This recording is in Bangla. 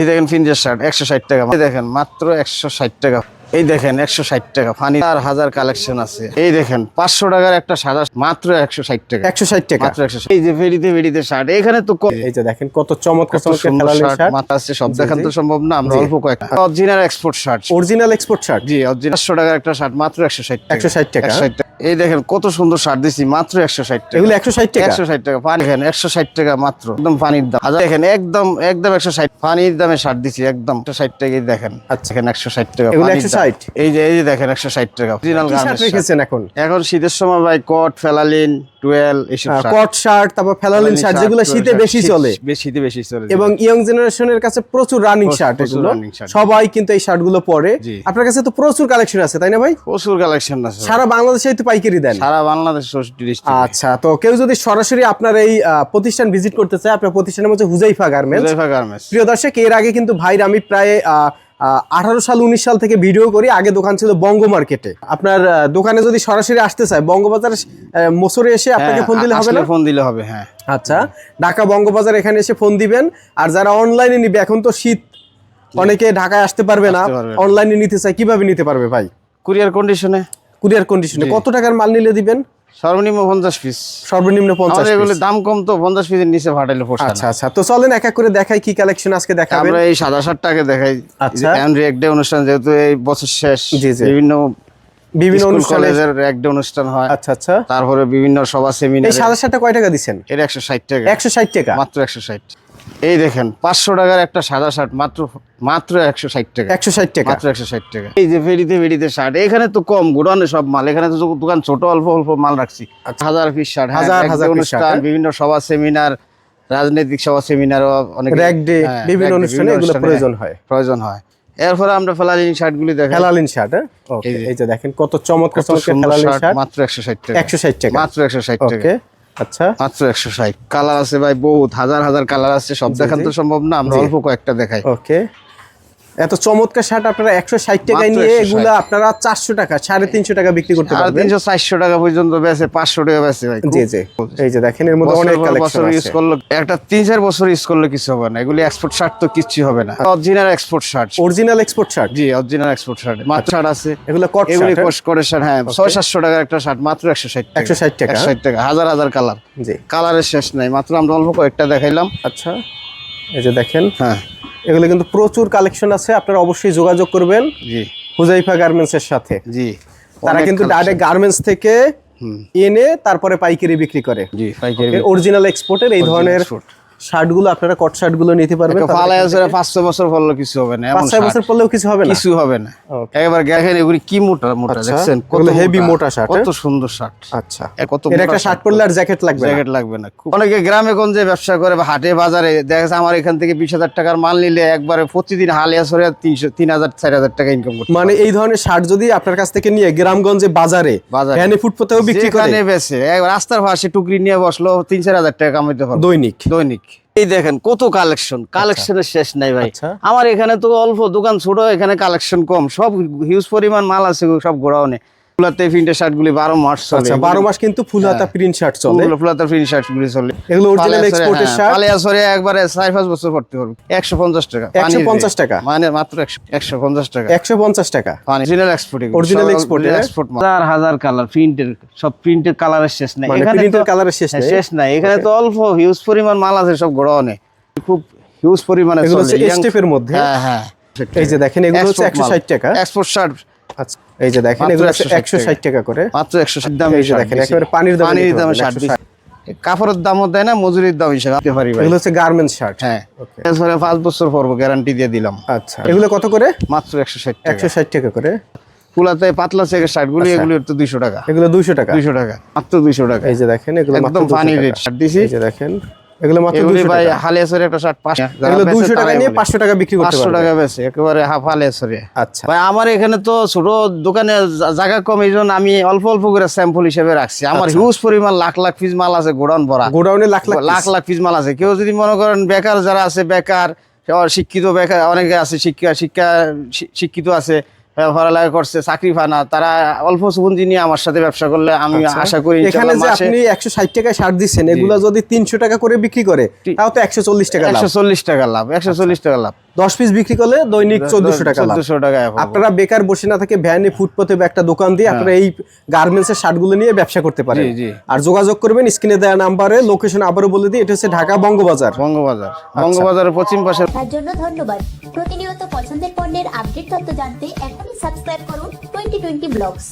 এই দেখেন ফিনজের শার্ট একশো ষাট টাকা। দেখেন মাত্র একশো ষাট টাকা। এই দেখেন একশো ষাট টাকা। ফানি আর হাজার কালেকশন আছে। এই দেখেন পাঁচশো টাকার একটা সাদা মাত্র একশো ষাট টাকা। একশো ষাট টাকা। মাত্র একশো এই যে ফেরিতে ফেরিতে শার্ট এখানে তো এই যে দেখেন কত চমৎকার শার্ট মাথা আছে সব দেখান তো সম্ভব না আমরা অল্প কয়েকটা। Original export shirt original export shirt জি অরিজিনাল একশো টাকার একটা শার্ট মাত্র একশো ষাট 160 টাকা। 160 টাকা। এই দেখেন কত সুন্দর সার দিচ্ছি মাত্র একশো ষাট টাকা। এগুলো একশো ষাট টাকা? একশো ষাট টাকা পানি দেখেন একশো ষাট টাকা মাত্র। একদম পানির দাম। হাজার দেখেন একদম একদম একশো ষাট পানির দামে সার দিচ্ছি একদম একশো ষাট টাকাই দেখেন। আচ্ছা। দেখেন একশো ষাট টাকা একশো পানির দাম। 160? এই যে এই যে দেখেন একশো ষাট টাকা। রেখেছেন এখন? এখন শীতের সময় ভাই কট ফেলালিন টুয়েল কট শার্ট তারপর ফেলালিন শার্ট যেগুলো শীতে বেশি চলে। শীতে বেশি চলে এবং ইয়ং জেনারেশনের কাছে প্রচুর রানিং শার্ট এগুলো। সবাই কিন্তু এই শার্ট পরে। আপনার কাছে তো প্রচুর কালেকশন আছে তাই না ভাই? প্রচুর কালেকশন আছে। সারা বাংলাদেশে তো পাইকারি দেন। সারা বাংলাদেশ আচ্ছা তো কেউ যদি সরাসরি আপনার এই প্রতিষ্ঠান ভিজিট করতে চায় আপনার প্রতিষ্ঠানের মধ্যে হুজাইফা গার্মেন্টস গার্মেন্টস প্রিয় দর্শক এর আগে কিন্তু ভাইর আমি প্রায় আঠারো সাল উনিশ সাল থেকে ভিডিও করি। আগে দোকান ছিল বঙ্গ মার্কেটে। আপনার দোকানে যদি সরাসরি আসতে চায় বঙ্গবাজার মোসরে এসে আপনাকে ফোন দিলে হবে না? ফোন দিলে হবে হ্যাঁ। আচ্ছা ঢাকা বঙ্গবাজার এখানে এসে ফোন দিবেন। আর যারা অনলাইনে নিবে এখন তো শীত অনেকে ঢাকায় আসতে পারবে না। আসতে পারবে না। অনলাইনে নিতে চায় কীভাবে নিতে পারবে ভাই? কুরিয়ার কন্ডিশনে কুরিয়ার কন্ডিশনে কত টাকার মাল নিলে দিবেন? সর্বনিম্ন পঞ্চাশ পিস সর্বনিম্ন পঞ্চাশ এগুলো দাম কম তো পঞ্চাশ পিসের নিচে ভাটাইলে পড়ছে আচ্ছা আচ্ছা। তো চলেন এক এক করে দেখাই কি কালেকশন আজকে দেখা আমরা এই সাদা শার্টটাকে দেখাই। আচ্ছা। অনুষ্ঠান যেহেতু এই বছর শেষ। বিভিন্ন বিভিন্ন অনুষ্ঠানে কলেজের এক অনুষ্ঠান হয়। আচ্ছা আচ্ছা। তারপরে বিভিন্ন সভা এই সেমিনার সাদা শার্টটা কয় টাকা দিচ্ছেন? এটা একশো ষাট টাকা। একশো ষাট টাকা? মাত্র একশো ষাট। এই দেখেন পাঁচশো টাকার একটা সাদা শার্ট মাত্র মাত্র একশো ষাট টাকা। একশো ষাট টাকা। মাত্র একশো ষাট টাকা। এই যে ফেরিতে ফেরিতে শার্ট এখানে তো কম গোডাউনে সব মাল। এখানে তো দোকান ছোট অল্প অল্প মাল রাখছি। হাজার পিস শার্ট হ্যাঁ, হাজার হাজার অনুষ্ঠান হ্যাঁ। বিভিন্ন সভা সেমিনার রাজনৈতিক সভা সেমিনার অনেক ডে বিভিন্ন অনুষ্ঠানে এগুলো প্রয়োজন হয়। প্রয়োজন হয়। এরপরে আমরা ফেলালিন শার্ট গুলি দেখাই। হেলালিন শার্ট হ্যাঁ? ওকে এই যে। দেখেন কত চমৎকার চমৎকার সুন্দর শার্ট মাত্র একশো ষাট টাকা। একশো ষাট টাকা। মাত্র একশো ষাট টাকা। ওকে আচ্ছা। মাত্র একশো ষাট। কালার আছে ভাই বহুত হাজার হাজার কালার আছে সব দেখান তো সম্ভব না আমরা অল্প কয়েকটা দেখাই। ওকে এত চমৎকার শার্ট আপনারা একশো ষাট টাকায় নিয়ে 160 এগুলা আপনারা চারশো টাকা সাড়ে তিনশো টাকা বিক্রি করতে পারবেন। তিনশো চারশো টাকা পর্যন্ত বেছে পাঁচশো টাকা বেছে ভাই জি জি। এই যে দেখেন এর মধ্যে অনেক কালেকশন ইউজ করলে একটা তিন চার বছর ইউজ করলে কিছু হবে না। এগুলি এক্সপোর্ট শার্ট তো কিচ্ছু হবে না। Original export shirt original export shirt জি অরিজিনাল এক্সপোর্ট শার্ট মাত্র শার্ট আছে। এগুলো কট এগুলি শার্ট কোর্স করে শার্ট হ্যাঁ ছয় সাতশো টাকার একটা শার্ট মাত্র একশো ষাট 160 টাকা। একশো ষাট টাকা হাজার হাজার কালার জি। কালারের শেষ নাই মাত্র আমরা অল্প কয়েকটা দেখাইলাম। আচ্ছা। এই যে দেখেন হ্যাঁ। এগুলো কিন্তু প্রচুর কালেকশন আছে আপনারা অবশ্যই যোগাযোগ করবেন জি। হুজাইফা গার্মেন্টস এর সাথে। জি তারা কিন্তু ডাইরেক্ট গার্মেন্টস থেকে এনে তারপরে পাইকারি বিক্রি করে। জি পাইকারি অরিজিনাল এক্সপোর্টের এই ধরনের। শার্টগুলো আপনারা কট শার্টগুলো নিতে পারবেন আছে বছর পড়ল কিছু হবে না পাঁচ এমন ছয় shirt। বছর পরলেও কিছু হবে না? কিছু হবে না। একবার দেখেন এগুলি কি মোটা মোটা আচ্ছা, দেখছেন? এগুলো heavy মোটা। shirt, কত হ্যাঁ? সুন্দর শার্ট। আচ্ছা। কত এর একটা শার্ট পরলে আর জ্যাকেট লাগবে জ্যাকেট লাগবে না। অনেকে গ্রামে গঞ্জে ব্যবসা করে বা হাটে বাজারে দেখা যাচ্ছে আমার এখান থেকে বিশ হাজার টাকার মাল নিলে একবারে প্রতিদিন তিনশো তিন হাজার চার হাজার টাকা ইনকাম করতে মানে এই ধরনের শার্ট যদি আপনার কাছ থেকে নিয়ে গ্রামগঞ্জে বাজারে বাজারে। ভ্যানে ফুটপাতেও বিক্রি করে। বেছে রাস্তার পাশে টুকরি নিয়ে বসল তিন চার হাজার টাকা কামাইতে পারব। দৈনিক। দৈনিক। এই দেখেন কত কালেকশন কালেকশনের শেষ নাই ভাই। আচ্ছা। আমার এখানে তো অল্প দোকান ছোট এখানে কালেকশন কম। সব হিউজ পরিমাণ মাল আছে সব গোড়াওনে ফুলাতে প্রিন্টের শার্ট গুলি বারো মাস চলে। আচ্ছা বারো মাস কিন্তু ফুল হাতা প্রিন্ট শার্ট চলে। ফুলাতে প্রিন্ট শার্ট গুলি চলে। এগুলো অরিজিনাল এক্সপোর্টের শার্ট পালিয়াছরে একবারে চার পাঁচ বছর করতে পারবে একশো পঞ্চাশ টাকা একশো পানির পঞ্চাশ rate। টাকা? মানে মাত্র একশো একশো পঞ্চাশ টাকা। একশো পঞ্চাশ টাকা? অরিজিনাল এক্সপোর্ট হ্যাঁ? এক্সপোর্ট হাজার হাজার কালার প্রিন্টের সব প্রিন্টের কালারের শেষ নাই। মানে এখানে প্রিন্টের কালারের শেষ হ্যাঁ, নেই? শেষ নাই। এখানে তো অল্প হিউজ পরিমাণ মাল আছে সব গোড়াওনে খুব হিউজ পরিমাণে এগুলো চলে। হচ্ছে স্টেপের মধ্যে? হ্যাঁ হ্যাঁ। এই যে দেখেন এগুলো হচ্ছে একশো ষাট টাকা। এক্সপোর্ট শার্ট আচ্ছা এই যে দেখেন এগুলো একশো ষাট টাকা। করে। মাত্র একশো ষাট দামে এই যে দেখেন, একেবারে পানির দামে পানির দামে 160 কাপড়ের দামও দেয় না মজুরির দাম হিসেবে পারি এগুলো হচ্ছে গার্মেন্টস শার্ট হ্যাঁ. এরপরে পাঁচ বছর পরবো গ্যারান্টি দিয়ে দিলাম। আচ্ছা এগুলো কত করে? মাত্র একশো ষাট একশো ষাট টাকা করে। ফুলাতে পাতলা চেকের শার্ট গুলি আচ্ছা। এগুলি তো দুইশো টাকা। এগুলো দুইশো টাকা। দুইশো টাকা মাত্র দুইশো টাকা। এই যে দেখেন এগুলো একদম 200 পানি রেট শার্ট দিছি। এই যে দেখেন। এগুলো মাত্র এগুলি দুইশো ভাই টাকা। হালিয়াসরে একটা শার্ট পাঁচ এগুলো দুইশো টাকা নিয়ে পাঁচশো টাকা বিক্রি করতে পাঁচশো পারবেন টাকা বেছে একেবারে হাফ আচ্ছা। ভাই আমার এখানে তো ছোট দোকানে জায়গা কম এই জন্য আমি অল্প অল্প করে স্যাম্পল হিসেবে রাখছি। আমার আচ্ছা। হিউজ পরিমাণ লাখ লাখ পিস মাল আছে গোডাউন ভরা। গোডাউনে লাখ লাখ লাখ লাখ পিস মাল আছে। কেউ যদি মনে করেন বেকার যারা আছে বেকার শিক্ষিত বেকার অনেকে আছে শিক্ষা শিক্ষা শিক্ষিত আছে পড়ালেখা করছে চাকরি পায় না। তারা অল্প পুঁজি নিয়ে আমার সাথে ব্যবসা করলে আমি আচ্ছা। আশা করি এখানে যে আপনি একশো ষাট টাকায় সার দিচ্ছেন এগুলো যদি তিনশো টাকা করে বিক্রি করে তাও তো একশো চল্লিশ টাকা একশো চল্লিশ টাকা লাভ একশো চল্লিশ টাকা লাভ। দশ পিস বিক্রি করলে দৈনিক চোদ্দশো টাকা লাভ। চোদ্দশো টাকা আপনারা বেকার বসে না থাকে ভ্যানে ফুটপথে বা একটা দোকান দিয়ে আপনারা এই গার্মেন্টস এর শার্টগুলো নিয়ে ব্যবসা করতে পারেন। আর যোগাযোগ করবেন স্ক্রিনে দেওয়া নাম্বারে লোকেশন আবারও বলে দিই এটা হচ্ছে ঢাকা বঙ্গবাজার। বঙ্গবাজার। আচ্ছা। বঙ্গবাজারের পশ্চিম পাশে তার জন্য ধন্যবাদ। প্রতিনিয়ত পছন্দের পণ্যের আপডেট তথ্য জানতে এখনই সাবস্ক্রাইব করুন টোয়েন্টি টোয়েন্টি ব্লগস